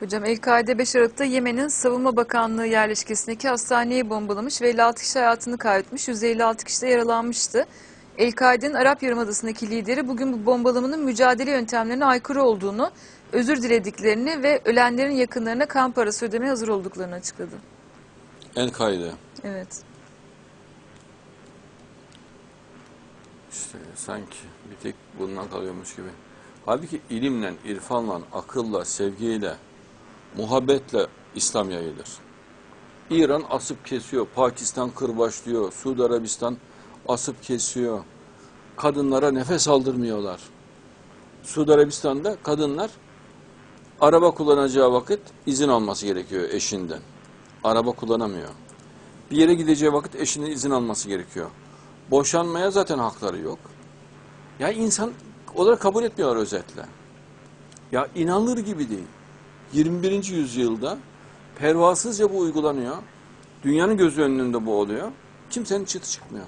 Hocam El-Kaide 5 Aralık'ta Yemen'in Savunma Bakanlığı yerleşkesindeki hastaneyi bombalamış ve 56 kişi hayatını kaybetmiş, 156 kişi de yaralanmıştı. El-Kaide'nin Arap Yarımadası'ndaki lideri bugün bu bombalamanın mücadele yöntemlerine aykırı olduğunu, özür dilediklerini ve ölenlerin yakınlarına kan parası ödemeye hazır olduklarını açıkladı. El-Kaide. Evet. İşte sanki bir tek bundan kalıyormuş gibi. Halbuki ilimle, irfanla, akılla, sevgiyle, muhabbetle İslam yayılır. İran asıp kesiyor, Pakistan kırbaçlıyor, Suudi Arabistan asıp kesiyor. Kadınlara nefes aldırmıyorlar. Suudi Arabistan'da kadınlar araba kullanacağı vakit izin alması gerekiyor eşinden. Araba kullanamıyor. Bir yere gideceği vakit eşinin izin alması gerekiyor. Boşanmaya zaten hakları yok. Ya insan olarak kabul etmiyorlar özetle. Ya inanılır gibi değil. 21. yüzyılda pervasızca bu uygulanıyor. Dünyanın gözü önünde bu oluyor. Kimsenin çıtı çıkmıyor.